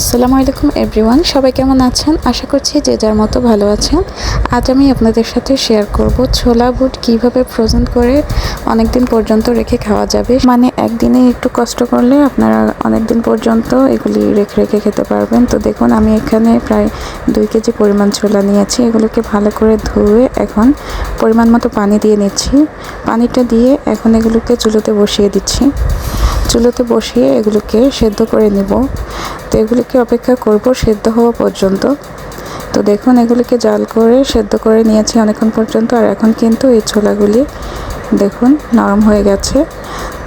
আসসালামু আলাইকুম এভরিওয়ান সবাই কেমন আছেন? আশা করছি যে যার মতো ভালো আছেন। আজ আমি আপনাদের সাথে শেয়ার করব ছোলা বুট কীভাবে ফ্রোজেন করে অনেক দিন পর্যন্ত রেখে খাওয়া যাবে। মানে একদিনে একটু কষ্ট করলে আপনারা অনেক দিন পর্যন্ত এগুলি রেখে রেখে খেতে পারবেন। তো দেখুন, আমি এখানে প্রায় দুই কেজি পরিমাণ ছোলা নিয়েছি। এগুলোকে ভালো করে ধুয়ে এখন পরিমাণ মতো পানি দিয়ে নিচ্ছি। পানিটা দিয়ে এখন এগুলোকে চুলোতে বসিয়ে দিচ্ছি। চুলোতে বসিয়ে এগুলোকে সেদ্ধ করে নেব। তো এগুলিকে অপেক্ষা করব সেদ্ধ হওয়া পর্যন্ত। তো দেখুন, এগুলিকে জাল করে সেদ্ধ করে নিয়েছি অনেকক্ষণ পর্যন্ত। আর এখন কিন্তু এই ছোলাগুলি দেখুন নরম হয়ে গেছে।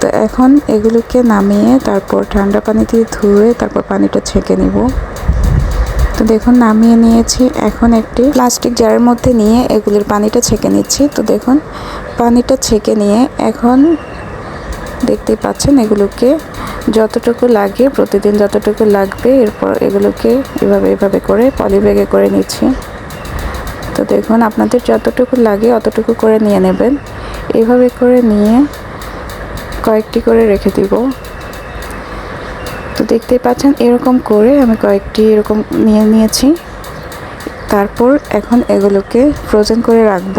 তো এখন এগুলোকে নামিয়ে তারপর ঠান্ডা পানি দিয়ে ধুয়ে তারপর পানিটা ছেঁকে নিব। তো দেখুন, নামিয়ে নিয়েছি এখন একটি প্লাস্টিক জারের মধ্যে নিয়ে এগুলির পানিটা ছেঁকে নিচ্ছি। তো দেখুন, পানিটা ছেঁকে নিয়ে এখন দেখতেই পাচ্ছেন, এগুলোকে যতটুকু লাগে, প্রতিদিন যতটুকু লাগবে, এরপর এগুলোকে এভাবে এভাবে করে পলি ব্যাগে করে নিচ্ছি। তো দেখুন, আপনাদের যতটুকু লাগে, অতটুকু করে নিয়ে নেবেন। এভাবে করে নিয়ে কয়েকটি করে রেখে দিব। তো দেখতেই পাচ্ছেন, এরকম করে আমি কয়েকটি এরকম নিয়ে নিয়েছি। তারপর এখন এগুলোকে ফ্রোজেন করে রাখব।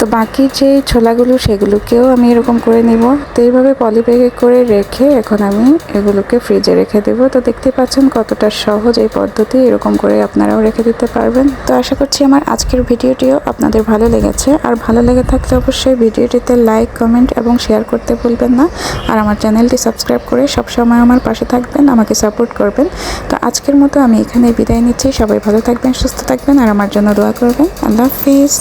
তো বাকি যে ছোলাগুলো, সেগুলোকেও আমি এরকম করে নিব। তো এইভাবে পলিব্যাগে করে রেখে এখন আমি এগুলোকে ফ্রিজে রেখে দেব। তো দেখতে পাচ্ছেন কতটা সহজ এই পদ্ধতি, এরকম করে আপনারাও রেখে দিতে পারবেন। তো আশা করছি আমার আজকের ভিডিওটিও আপনাদের ভালো লেগেছে। আর ভালো লেগে থাকলে অবশ্যই ভিডিওটিতে লাইক কমেন্ট এবং শেয়ার করতে ভুলবেন না। আর আমার চ্যানেলটি সাবস্ক্রাইব করে সবসময় আমার পাশে থাকবেন, আমাকে সাপোর্ট করবেন। তো আজকের মতো আমি এখানে বিদায় নিচ্ছি। সবাই ভালো থাকবেন, সুস্থ থাকবেন, আর আমার জন্য দোয়া করবেন। আল্লাহ হাফিজ।